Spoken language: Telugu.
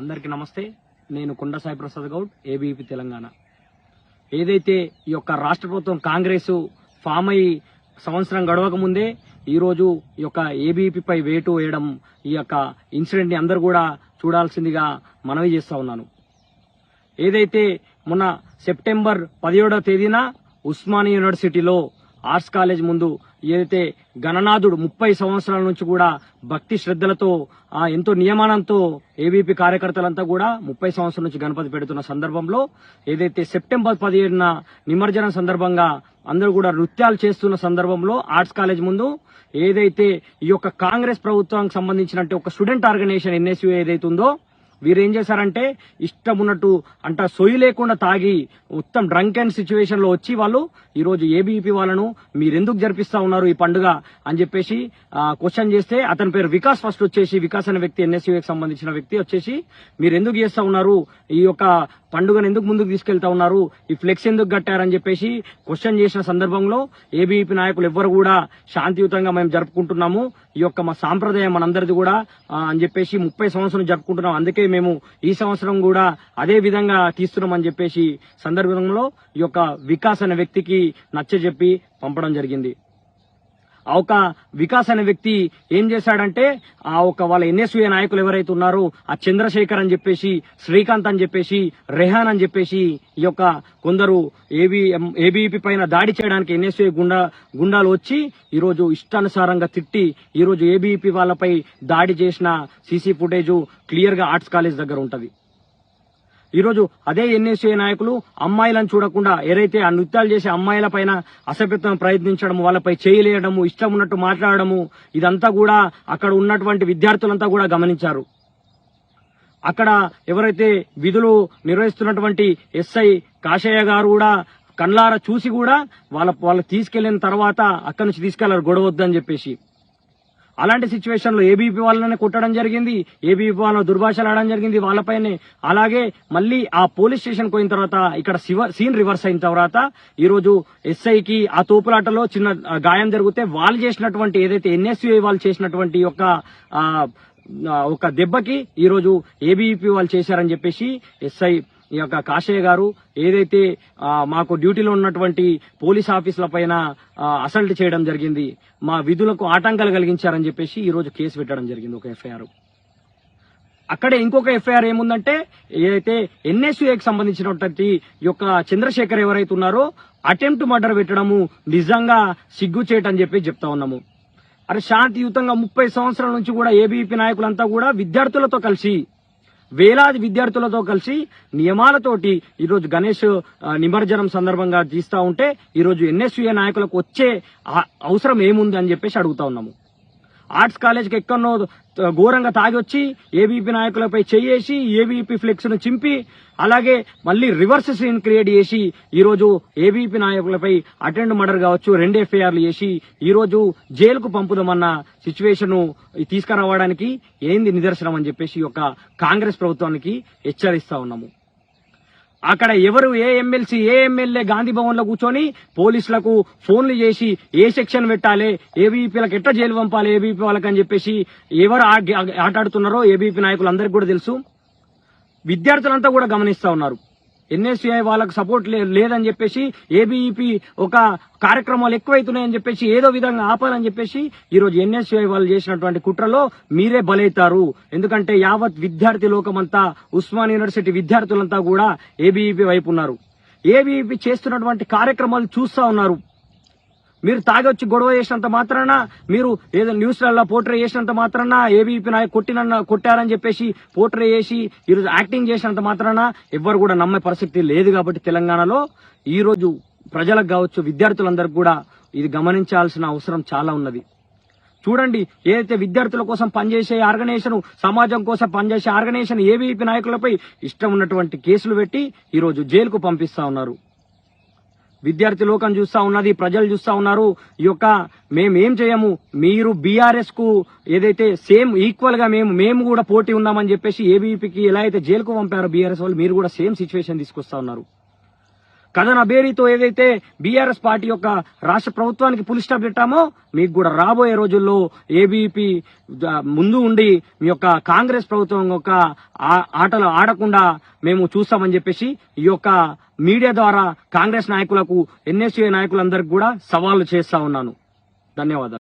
అందరికీ నమస్తే. నేను కొండ సాయి ప్రసాద్ గౌడ్ ఏబీపీ తెలంగాణ. ఏదైతే ఈ యొక్క రాష్ట్ర ప్రభుత్వం కాంగ్రెస్ ఫామ్ అయి సంవత్సరం గడవక ముందే ఈరోజు ఈ యొక్క ఏబీపీపై వేటు వేయడం ఈ యొక్క ఇన్సిడెంట్ని అందరు అందరూ కూడా చూడాల్సిందిగా మనవి చేస్తా ఉన్నాను. ఏదైతే మొన్న సెప్టెంబర్ పదిహేడవ తేదీన ఉస్మానియా యూనివర్సిటీలో ఆర్ట్స్ కాలేజ్ ముందు ఏదైతే గణనాథుడు ముప్పై సంవత్సరాల నుంచి కూడా భక్తి శ్రద్ధలతో ఆ, ఎంతో నియమానంతో ఏబీపీ కార్యకర్తలంతా కూడా ముప్పై సంవత్సరాల నుంచి గణపతి పెడుతున్న సందర్భంలో ఏదైతే సెప్టెంబర్ పదిహేడున నిమజ్జనం సందర్భంగా అందరూ కూడా నృత్యాలు చేస్తున్న సందర్భంలో ఆర్ట్స్ కాలేజ్ ముందు ఏదైతే ఈ యొక్క కాంగ్రెస్ ప్రభుత్వానికి సంబంధించినట్టు ఒక స్టూడెంట్ ఆర్గనైజేషన్ ఎన్ఎస్యూ ఏదైతే ఉందో వీరేం చేశారంటే ఇష్టం ఉన్నట్టు అంట సొయ్యి లేకుండా తాగి మొత్తం డ్రంక్ అండ్ సిచ్యువేషన్లో వచ్చి వాళ్ళు ఈరోజు ఏబీఈపీ వాళ్ళను మీరెందుకు జరిపిస్తా ఉన్నారు ఈ పండుగ అని చెప్పేసి క్వశ్చన్ చేస్తే అతని పేరు వికాస్ ఫస్ట్ వచ్చేసి వికాస్ అనే వ్యక్తి ఎన్ఎస్యూకి సంబంధించిన వ్యక్తి వచ్చేసి మీరు ఎందుకు చేస్తా ఉన్నారు? ఈ యొక్క పండుగను ఎందుకు ముందుకు తీసుకెళ్తా ఉన్నారు? ఈ ఫ్లెక్స్ ఎందుకు కట్టారని చెప్పేసి క్వశ్చన్ చేసిన సందర్భంలో ఏబీపీ నాయకులు ఎవ్వరు కూడా శాంతియుతంగా మేము జరుపుకుంటున్నాము. ఈ యొక్క మా సాంప్రదాయం మనందరిది కూడా అని చెప్పేసి ముప్పై సంవత్సరం జరుపుకుంటున్నాం. అందుకే మేము ఈ సంవత్సరం కూడా అదే విధంగా తీస్తున్నామని చెప్పేసి సందర్భంలో ఈ యొక్క వికాస్ అనే వ్యక్తికి నచ్చజెప్పి పంపడం జరిగింది. ఆ ఒక వికాస్ అనే వ్యక్తి ఏం చేశాడంటే ఆ ఒక వాళ్ళ ఎన్ఎస్వీ నాయకులు ఎవరైతే ఉన్నారో ఆ చంద్రశేఖర్ అని చెప్పేసి శ్రీకాంత్ అని చెప్పేసి రెహాన్ అని చెప్పేసి ఈ యొక్క కొందరు ఏబీ ఏబీపీ పైన దాడి చేయడానికి ఎన్ఎస్వీ గుండా గుండాలు వచ్చి ఈరోజు ఇష్టానుసారంగా తిట్టి ఈరోజు రోజు ఏబీపీ వాళ్ళపై దాడి చేసిన సీసీ ఫుటేజ్ క్లియర్గా ఆర్ట్స్ కాలేజ్ దగ్గర ఉంటుంది. ఈరోజు అదే ఎన్ఎస్ఏ నాయకులు అమ్మాయిలను చూడకుండా ఏదైతే ఆ నృత్యాలు చేసే అమ్మాయిల పైన అసభ్యత్వం ప్రయత్నించడం వాళ్ళపై చేయలేయడము ఇష్టం ఉన్నట్టు మాట్లాడడము ఇదంతా కూడా అక్కడ ఉన్నటువంటి విద్యార్థులంతా కూడా గమనించారు. అక్కడ ఎవరైతే విధులు నిర్వహిస్తున్నటువంటి ఎస్ఐ కాశయ్య గారు కూడా కండ్లార చూసి కూడా వాళ్ళ వాళ్ళు తీసుకెళ్ళిన తర్వాత అక్కడి నుంచి తీసుకెళ్ళారు గొడవద్దని చెప్పేసి. అలాంటి సిచ్యువేషన్లో ఏబీపీ వాళ్ళని కొట్టడం జరిగింది ఏబీపీ వాళ్ళ దుర్భాషలు ఆడడం జరిగింది వాళ్ళపైనే. అలాగే మళ్ళీ ఆ పోలీస్ స్టేషన్ పోయిన తర్వాత ఇక్కడ సీన్ రివర్స్ అయిన తర్వాత ఈ రోజు ఎస్ఐకి ఆ తోపులాటలో చిన్న గాయం జరిగితే వాళ్ళు చేసినటువంటి ఏదైతే ఎన్ఎస్యుఐ వాళ్ళు చేసినటువంటి యొక్క ఒక దెబ్బకి ఈరోజు ఏబీఈపీ వాళ్ళు చేశారని చెప్పేసి ఎస్ఐ ఈ యొక్క కాశయ్య గారు ఏదైతే మాకు డ్యూటీలో ఉన్నటువంటి పోలీస్ ఆఫీసుల పైన అసల్ట్ చేయడం జరిగింది మా విధులకు ఆటంకాలు కలిగించారని చెప్పేసి ఈరోజు కేసు పెట్టడం జరిగింది ఒక ఎఫ్ఐఆర్. అక్కడే ఇంకొక ఎఫ్ఐఆర్ ఏముందంటే ఏదైతే ఎన్ఎస్యుఏకి సంబంధించినటువంటి యొక్క చంద్రశేఖర్ ఎవరైతే ఉన్నారో అటెంప్ట్ మర్డర్ పెట్టడము నిజంగా సిగ్గు చేయటని చెప్పి చెప్తా ఉన్నాము. అరే శాంతియుతంగా ముప్పై సంవత్సరాల నుంచి కూడా ఏబీపీ నాయకులంతా కూడా విద్యార్థులతో కలిసి వేలాది విద్యార్థులతో కలిసి నియమాలతోటి ఈరోజు గణేష్ నిమజ్జనం సందర్భంగా తీస్తా ఉంటే ఈరోజు ఎన్ఎస్యుఏ నాయకులకు వచ్చే అవసరం ఏముంది అని చెప్పేసి అడుగుతా ఉన్నాము. ఆర్ట్స్ కాలేజ్కి ఎక్కడో ఘోరంగా తాగి వచ్చి ఏబీపీ నాయకులపై చేయేసి ఏబీపీ ఫ్లెక్స్ను చింపి అలాగే మళ్ళీ రివర్స్ సీన్ క్రియేట్ చేసి ఈరోజు ఏబీపీ నాయకులపై అటెండ్ మర్డర్ కావచ్చు రెండు ఎఫ్ఐఆర్లు చేసి ఈరోజు జైలుకు పంపుదామన్న సిచ్యువేషన్ తీసుకురావడానికి ఏంది నిదర్శనం అని చెప్పేసి ఈ యొక్క కాంగ్రెస్ ప్రభుత్వానికి హెచ్చరిస్తా ఉన్నాము. అక్కడ ఎవరు ఏ ఎమ్మెల్సీ ఏ ఎమ్మెల్యే గాంధీ భవన్లో కూర్చొని పోలీసులకు ఫోన్లు చేసి ఏ సెక్షన్ పెట్టాలి ఏబీపీలకు ఎట్లా జైలు పంపాలి ఏబీపీ వాళ్ళకి అని చెప్పేసి ఎవరు ఆ- ఏబీపీ నాయకులు అందరికీ కూడా తెలుసు. విద్యార్థులంతా కూడా గమనిస్తా ఉన్నారు. ఎన్ఎస్యుఐ వాళ్ళకు సపోర్ట్ లేదని చెప్పేసి ఏబీఈపీ ఒక కార్యక్రమాలు ఎక్కువైతున్నాయని చెప్పేసి ఏదో విధంగా ఆపాలని చెప్పేసి ఈరోజు రోజు ఎన్ఎస్యుఐ వాళ్ళు చేసినటువంటి కుట్రలో మీరే బలైతారు. ఎందుకంటే యావత్ విద్యార్థి లోకమంతా ఉస్మాన్ యూనివర్సిటీ విద్యార్థులంతా కూడా ఏబీఈపీ వైపు ఉన్నారు. ఏబీఈపీ చేస్తున్నటువంటి కార్యక్రమాలు చూస్తా ఉన్నారు. మీరు తాగొచ్చి గొడవ చేసినంత మాత్రాన మీరు ఏదో న్యూస్లలో పోర్ట్రే చేసినంత మాత్రాన ఏబీపీ నాయకు కొట్టిన కొట్టారని చెప్పేసి పోర్ట్రే చేసి ఈరోజు యాక్టింగ్ చేసినంత మాత్రాన ఎవ్వరు కూడా నమ్మే పరిస్థితి లేదు కాబట్టి తెలంగాణలో. ఈరోజు ప్రజలకు కావచ్చు విద్యార్థులందరికీ కూడా ఇది గమనించాల్సిన అవసరం చాలా ఉన్నది. చూడండి ఏదైతే విద్యార్థుల కోసం పనిచేసే ఆర్గనైజేషన్ సమాజం కోసం పనిచేసే ఆర్గనైజేషన్ ఏబీపీ నాయకులపై ఇష్టం ఉన్నటువంటి కేసులు పెట్టి ఈరోజు జైలుకు పంపిస్తా ఉన్నారు. విద్యార్థి లోకం చూస్తా ఉన్నది ప్రజలు చూస్తా ఉన్నారు. ఈ యొక్క మేమేం చేయము? మీరు బీఆర్ఎస్కు ఏదైతే సేమ్ ఈక్వల్గా మేము మేము కూడా పోటీ ఉన్నామని చెప్పేసి ఏబీపీకి ఎలా అయితే జైలుకు పంపారో బీఆర్ఎస్ వాళ్ళు మీరు కూడా సేమ్ సిచ్యువేషన్ తీసుకొస్తా ఉన్నారు. కథన బేరీతో ఏదైతే బీఆర్ఎస్ పార్టీ యొక్క రాష్ట్ర ప్రభుత్వానికి పులి స్టాప్ పెట్టామో మీకు కూడా రాబోయే రోజుల్లో ఏబీపీ ముందు ఉండి మీ యొక్క కాంగ్రెస్ ప్రభుత్వం యొక్క ఆటలు ఆడకుండా మేము చూస్తామని చెప్పేసి ఈ యొక్క మీడియా ద్వారా కాంగ్రెస్ నాయకులకు ఎన్ఎస్యూ నాయకులందరికీ కూడా సవాళ్ళు చేస్తా ఉన్నాను. ధన్యవాదాలు.